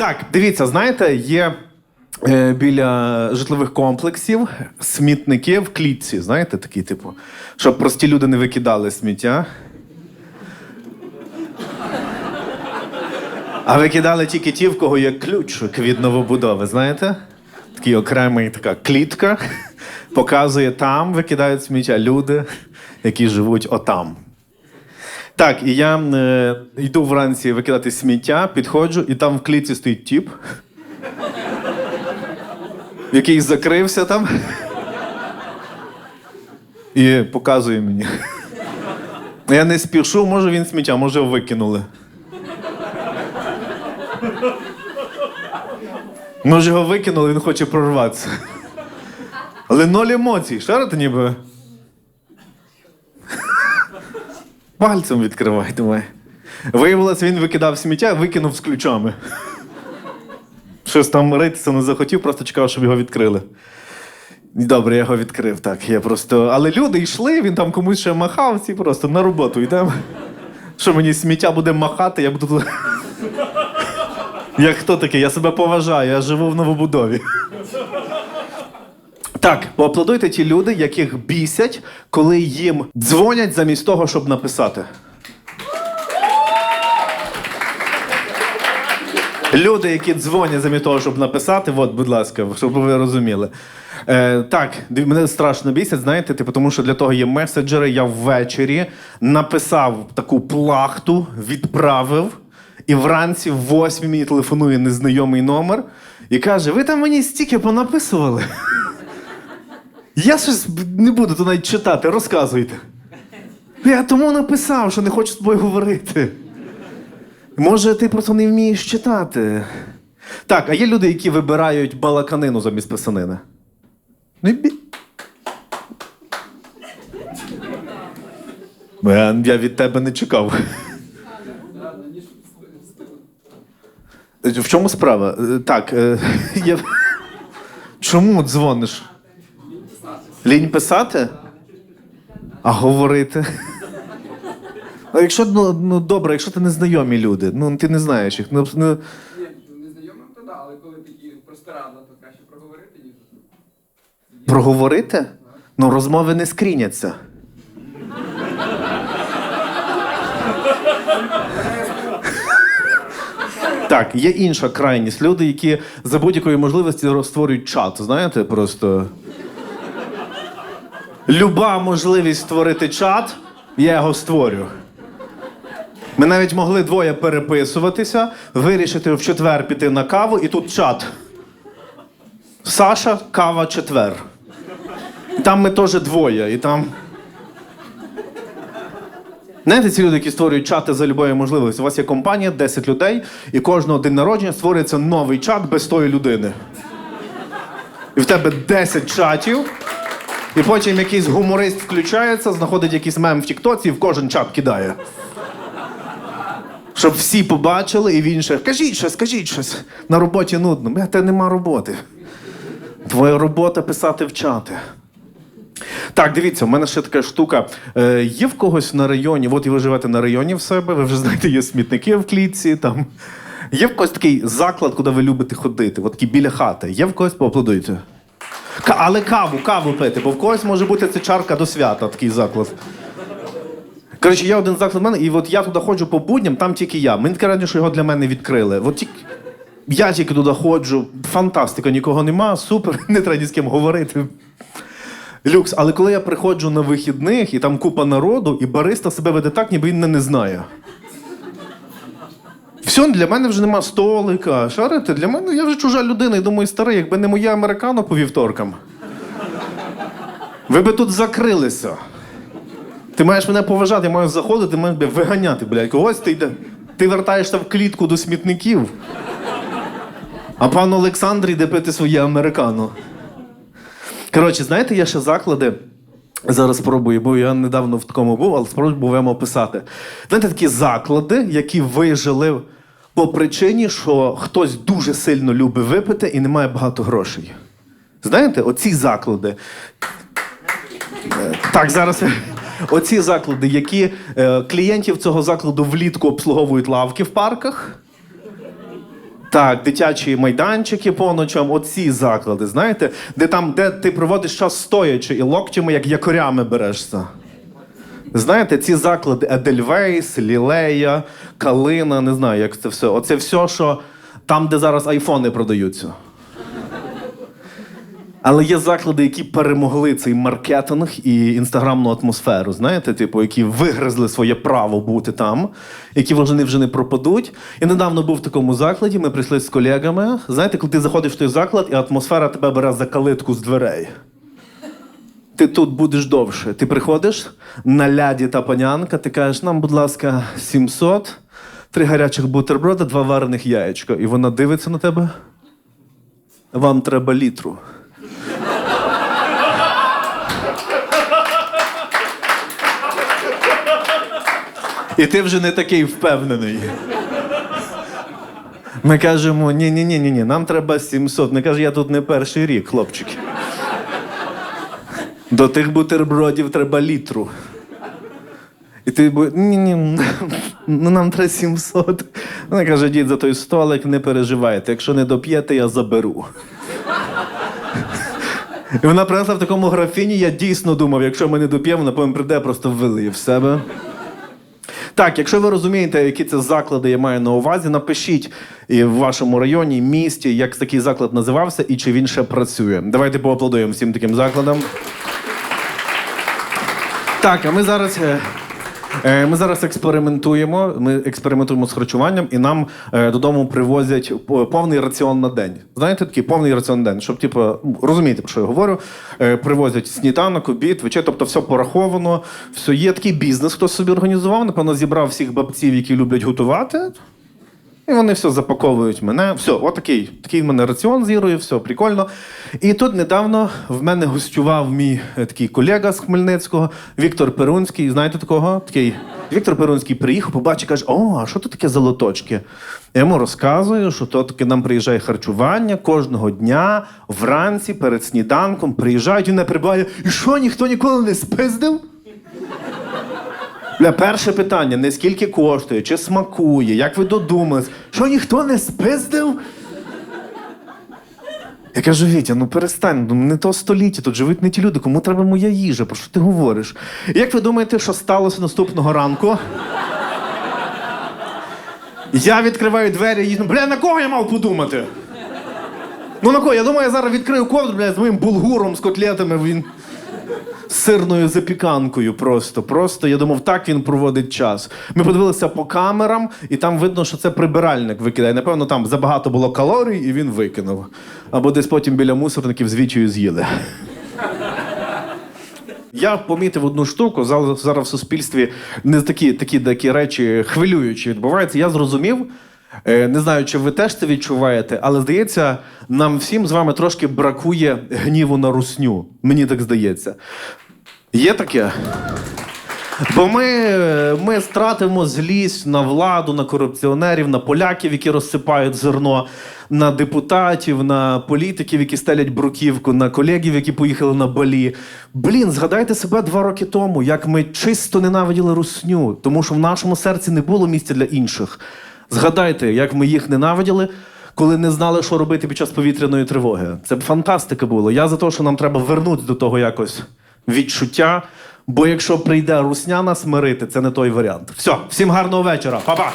Так, дивіться, знаєте, є е, біля житлових комплексів смітники в клітці, знаєте, такі, типу, щоб прості люди не викидали сміття. А викидали тільки ті, в кого є ключик від новобудови, знаєте? Такий окремий така клітка. Показує там, викидають сміття люди, які живуть отам. Так, і я е, йду вранці викидати сміття, підходжу, і там в клітці стоїть тіп, який закрився там. І показує мені. Я не спішу, може він сміття, може викинули. Може його викинули, він хоче прорватися. Але ноль емоцій, шарите ніби. Пальцем відкривай, давай. Виявилося, він викидав сміття, викинув з ключами. Щось там ритися не захотів, просто чекав, щоб його відкрили. Добре, я його відкрив, так. Я просто... Але люди йшли, він там комусь ще махав, всі просто на роботу йдемо. Що мені сміття буде махати, я буду. тут- Я хто такий? Я себе поважаю, я живу в новобудові. Так, поаплодуйте ті люди, яких бісять, коли їм дзвонять замість того, щоб написати. Люди, які дзвонять замість того, щоб написати, от, будь ласка, щоб ви розуміли. Е, так, мене страшно бісять, знаєте, типу, тому що для того є меседжери. Я ввечері написав таку плахту, відправив, і вранці в восьмій мені телефонує незнайомий номер і каже: Ви там мені стільки понаписували. Я щось не буду тут навіть читати, розказуйте. Я тому написав, що не хочу з тобою говорити. Може, ти просто не вмієш читати. Так, а є люди, які вибирають балаканину замість писанини. І бі- Я від тебе не чекав. В чому справа? Е, Так, е, я... чому дзвониш? Лінь писати? А говорити? А якщо ну, ну добре, якщо ти незнайомі люди, ну ти не знаєш їх. Ну, ну, Ні, незнайомим то да, але коли такі простирадла, то краще проговорити, ніж проговорити? Ну, розмови не скріняться. Так, є інша крайність. Люди, які за будь-якої можливості створюють чат, знаєте, просто. Люба можливість створити чат, я його створю. Ми навіть могли двоє переписуватися, вирішити в четвер піти на каву, і тут чат. Саша, кава, четвер. Там ми теж двоє, і там. Знаєте, ці люди, які створюють чати за любої можливості. У вас є компанія, 10 людей, і кожного день народження створюється новий чат без тої людини. І в тебе 10 чатів, і потім якийсь гуморист включається, знаходить якийсь мем в Тіктоці і в кожен чат кидає. Щоб всі побачили, і він ще кажіть щось, кажіть щось. На роботі нудно. Бля, тебе нема роботи. Твоя робота писати в чати. Так, дивіться, у мене ще така штука. Е, є в когось на районі, от і ви живете на районі в себе, ви вже знаєте, є смітники в клітці. Там. Є в когось такий заклад, куди ви любите ходити, от такий біля хати. Є в когось, поаплодуйте. Але каву, каву пити, бо в когось може бути це чарка до свята, такий заклад. Коротше, є один заклад в мене, і от я туди ходжу по будням, там тільки я. Мені таке радіо, що його для мене відкрили. От тільки... Я тільки туди ходжу, фантастика, нікого нема, супер, не треба ні з ким говорити. Люкс, але коли я приходжу на вихідних і там купа народу, і бариста себе веде так, ніби він мене не знає. Все, для мене вже нема столика. Шарите, для мене я вже чужа людина і думаю, старий, якби не моє американо по вівторкам. Ви би тут закрилися. Ти маєш мене поважати, я маю заходити, маєш би виганяти, блядь. Когось ти йде. Ти вертаєшся в клітку до смітників. А пан Олександр йде пити своє американо. Коротше, знаєте, є ще заклади. Зараз спробую, бо я недавно в такому був, але спробуємо описати. Знаєте, такі заклади, які вижили по причині, що хтось дуже сильно любить випити і не має багато грошей. Знаєте, оці заклади. Е, Так, зараз. Оці заклади, які е, клієнтів цього закладу влітку обслуговують лавки в парках. Так, дитячі майданчики по ночам, оці заклади, знаєте, де там, де ти проводиш час стоячи і локтями, як якорями берешся. Знаєте, ці заклади Едельвейс, Лілея, Калина, не знаю, як це все. Оце все, що там, де зараз айфони продаються. Але є заклади, які перемогли цей маркетинг і інстаграмну атмосферу, знаєте, типу, які вигризли своє право бути там, які вони вже не пропадуть. Я недавно був в такому закладі, ми прийшли з колегами. Знаєте, коли ти заходиш в той заклад, і атмосфера тебе бере за калитку з дверей. Ти тут будеш довше. Ти приходиш на ляді та панянка, ти кажеш, нам, будь ласка, 700, три гарячих бутерброда, два варених яєчка. І вона дивиться на тебе. Вам треба літру. І ти вже не такий впевнений. Ми кажемо: ні, ні, ні, ні, ні, нам треба 700. Не каже, я тут не перший рік, хлопчики. До тих бутербродів треба літру. І ти бу- ні, ні, ну нам треба 700. Вона каже, дід, за той столик не переживайте. Якщо не доп'єте, я заберу. І вона принесла в такому графіні, я дійсно думав, якщо ми не доп'ємо, потім прийде, просто вилиє в себе. Так, якщо ви розумієте, які це заклади я маю на увазі, напишіть і в вашому районі, місті, як такий заклад називався і чи він ще працює. Давайте поаплодуємо всім таким закладам. Так, а ми зараз. е, е, Ми зараз експериментуємо. Ми експериментуємо з харчуванням, і нам е, додому привозять по- повний раціон на день. Знаєте, такий повний раціон на день, щоб, типу, розумієте, про що я говорю. Привозять сніданок, обід, вечір, тобто все пораховано, все є такий бізнес, хто собі організував. Напевно, зібрав всіх бабців, які люблять готувати. І вони все запаковують мене. Все, отакий такий в мене раціон з Ірою, все прикольно. І тут недавно в мене гостював мій е, такий колега з Хмельницького, Віктор Перунський. Знаєте такого? Такий Віктор Перунський приїхав, побачив, каже: О, а що тут таке золоточки? Я йому розказую, що то таке нам приїжджає харчування кожного дня, вранці, перед сніданком, приїжджають, він не прибуває. І що, ніхто ніколи не спиздив? Бля, перше питання: не скільки коштує, чи смакує, як ви додумались, що ніхто не спиздив? Я кажу, Вітя, ну перестань, ну не то століття, тут живуть не ті люди, кому треба моя їжа, про що ти говориш? Як ви думаєте, що сталося наступного ранку? Я відкриваю двері і бля, на кого я мав подумати? Ну на кого? Я думаю, я зараз відкрию ковдру, бля, з моїм булгуром, з котлетами, він сирною запіканкою просто. Просто я думав, так він проводить час. Ми подивилися по камерам, і там видно, що це прибиральник викидає. Напевно, там забагато було калорій, і він викинув. Або десь потім біля мусорників з з'їли. Я помітив одну штуку, зараз, зараз в суспільстві не такі, такі такі речі хвилюючі відбуваються. Я зрозумів, не знаю, чи ви теж це відчуваєте, але здається, нам всім з вами трошки бракує гніву на русню. Мені так здається. Є таке? Бо ми, е, ми стратимо злість на владу, на корупціонерів, на поляків, які розсипають зерно, на депутатів, на політиків, які стелять бруківку, на колегів, які поїхали на балі. Блін, згадайте себе два роки тому, як ми чисто ненавиділи русню, тому що в нашому серці не було місця для інших. Згадайте, як ми їх ненавиділи. Коли не знали, що робити під час повітряної тривоги. Це б фантастика було. Я за те, що нам треба вернути до того якось відчуття. Бо якщо прийде русня нас мирити, це не той варіант. Все, всім гарного вечора, Па-па!